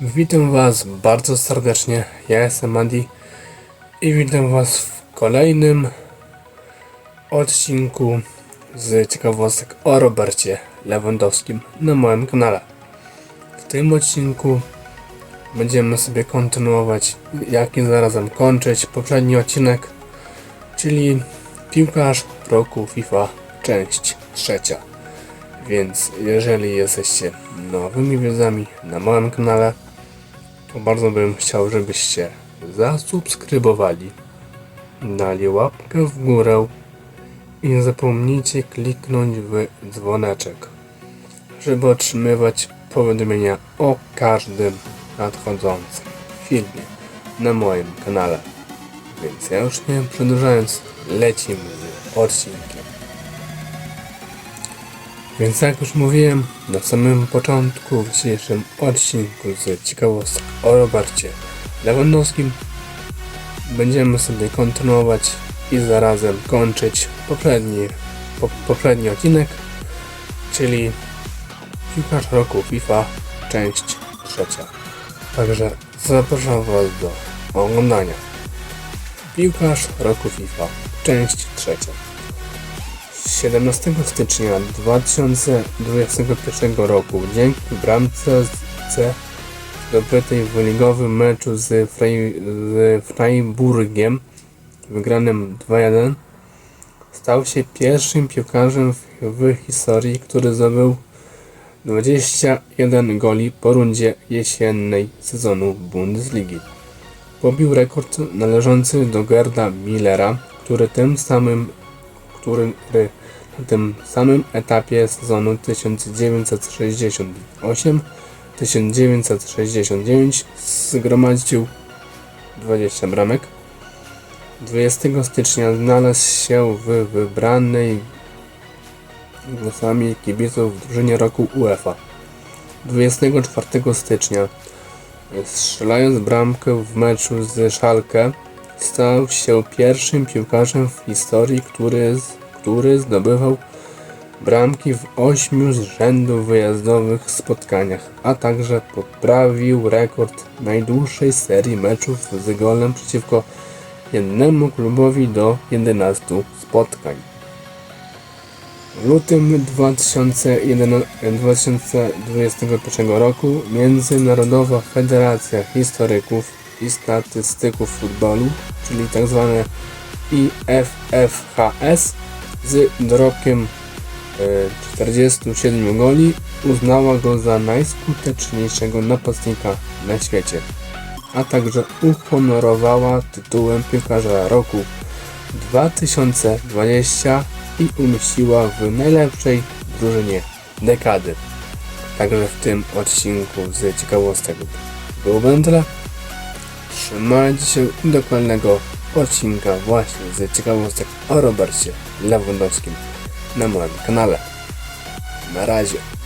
Witam Was bardzo serdecznie. Ja jestem Andy i witam Was w kolejnym odcinku z ciekawostek o Robercie Lewandowskim na moim kanale. W tym odcinku będziemy sobie kontynuować, jak i zarazem kończyć poprzedni odcinek, czyli piłkarz roku FIFA, część trzecia. Więc jeżeli jesteście nowymi wiedzami na moim kanale, to bardzo bym chciał, żebyście zasubskrybowali, dali łapkę w górę i nie zapomnijcie kliknąć w dzwoneczek, żeby otrzymywać powiadomienia o każdym nadchodzącym filmie na moim kanale. Więc ja już nie przedłużając, lecimy z odcinkiem. Więc jak już mówiłem na samym początku w dzisiejszym odcinku z ciekawostek o Robercie Lewandowskim będziemy sobie kontynuować i zarazem kończyć poprzedni, po, poprzedni odcinek, czyli piłkarz roku FIFA, część trzecia. Także zapraszam Was do oglądania. Piłkarz roku FIFA, część trzecia. 17 stycznia 2021 roku dzięki bramce C zdobytej w ligowym meczu z, z Freiburgiem wygranym 2-1 stał się pierwszym piłkarzem w, w historii, który zdobył 21 goli po rundzie jesiennej sezonu Bundesligi. Pobił rekord należący do Gerda Millera, który tym samym który na tym samym etapie sezonu 1968-1969 zgromadził 20 bramek. 20 stycznia znalazł się w wybranej głosami kibiców w drużynie roku UEFA. 24 stycznia strzelając bramkę w meczu z Schalke stał się pierwszym piłkarzem w historii, który, który zdobywał bramki w ośmiu z rzędu wyjazdowych spotkaniach, a także poprawił rekord najdłuższej serii meczów z golem przeciwko jednemu klubowi do 11 spotkań. Lutym 2001 2021 roku Międzynarodowa Federacja Historyków i Statystyków Futbolu, czyli tzw. IFFHS z dorobkiem e, 47 goli uznała go za najskuteczniejszego napastnika na świecie, a także uhonorowała tytułem piłkarza roku 2020 i umieściła w najlepszej drużynie dekady. Także w tym odcinku z ciekawostek na tyle. Trzymajcie się dokładnego odcinka właśnie z ciekawostek o Robercie Lewandowskim na moim kanale. Na razie.